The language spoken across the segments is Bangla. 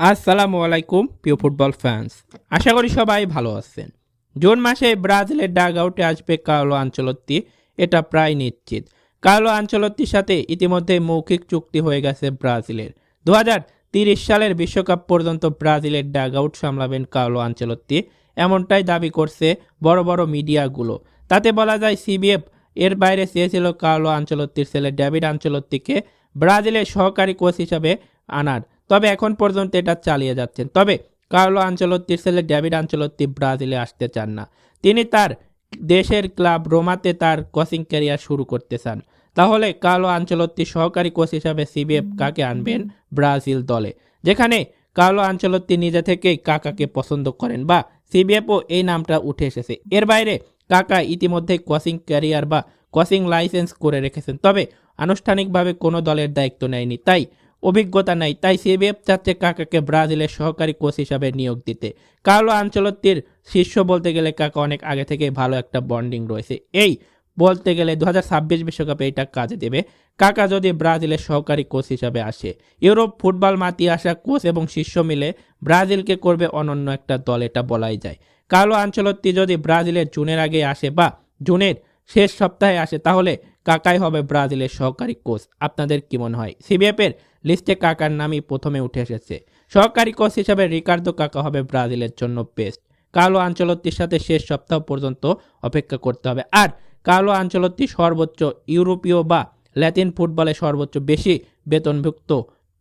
আসসালামু আলাইকুম, প্রিয় ফুটবল ফ্যান্স আশা করি সবাই ভালো আছেন। জুন মাসে ব্রাজিলের ডাগ আউটে আসবে কার্লো আঞ্চলত্তি এটা প্রায় নিশ্চিত। কার্লো আঞ্চলত্তির সাথে ইতিমধ্যে মৌখিক চুক্তি হয়ে গেছে ব্রাজিলের। দু সালের বিশ্বকাপ পর্যন্ত ব্রাজিলের ডাগ আউট সামলাবেন কার্লো আঞ্চলত্তি এমনটাই দাবি করছে বড় বড় মিডিয়াগুলো। তাতে বলা যায় সিবিএফ এর বাইরে চেয়েছিল কার্লো আঞ্চলত্তির ছেলে ডেভিড আঞ্চলত্তিকে ব্রাজিলের সহকারী কোচ হিসাবে আনার। তবে এখন পর্যন্ত এটা চালিয়ে যাচ্ছেন। তবে কার্লো আঞ্চলত্তির ছেলে ডেভিড আঞ্চলত্তি ব্রাজিলে আসতে চান না। তিনি তার দেশের ক্লাব রোমাতে তার কোচিং ক্যারিয়ার শুরু করতে চান। তাহলে কার্লো আঞ্চলত্তি সহকারী কোচ হিসাবে সিবিএফ কাকে আনবেন? ব্রাজিল দলে। যেখানে কার্লো আঞ্চলত্তি নিজে থেকেই কাকাকে পছন্দ করেন বা সিবিএফও এই নামটা উঠে এসেছে। এর বাইরে কাকা ইতিমধ্যে কোচিং ক্যারিয়ার বা কোচিং লাইসেন্স করে রেখেছেন। তবে আনুষ্ঠানিকভাবে কোনো দলের দায়িত্ব নেয়নি। তাই অভিজ্ঞতা নাই, তাই সিবিএফ চাচ্ছে কাকাকে ব্রাজিলের সহকারী কোচ হিসাবে নিয়োগ দিতে। কার্লো আঞ্চলত্তির শীর্ষ বলতে গেলে কাকা অনেক আগে থেকে ভালো একটা বন্ডিং রয়েছে। এই বলতে গেলে দু বিশ্বকাপে এটা কাজে দেবে। কাকা যদি ব্রাজিলের সহকারী কোচ হিসাবে আসে, ইউরোপ ফুটবল মাতি আসা কোচ এবং শীর্ষ মিলে ব্রাজিলকে করবে অনন্য একটা দল, এটা বলাই যায়। কালো আঞ্চলত্তি যদি ব্রাজিলের জুনের আগে আসে বা জুনের শেষ সপ্তাহে আসে। তাহলে কাকাই হবে ব্রাজিলের সহকারী কোচ। আপনাদের কি মনে হয়? সিবিএফ এর লিস্টে কাকার নামই প্রথমে উঠে এসেছে। সহকারী কোচ হিসাবে রিকার্দো কাকা হবে ব্রাজিলের জন্য বেস্ট কালো আঞ্চলত্তির সাথে শেষ সপ্তাহ পর্যন্ত অপেক্ষা করতে হবে। আর কালো আঞ্চলত্তি সর্বোচ্চ ইউরোপীয় বা ল্যাটিন ফুটবলে সর্বোচ্চ বেশি বেতনভুক্ত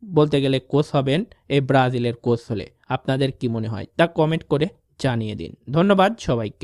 বলতে গেলে কোচ হবেন এই ব্রাজিলের কোচ হলে। আপনাদের কি মনে হয়? তা কমেন্ট করে জানিয়ে দিন। ধন্যবাদ সবাইকে।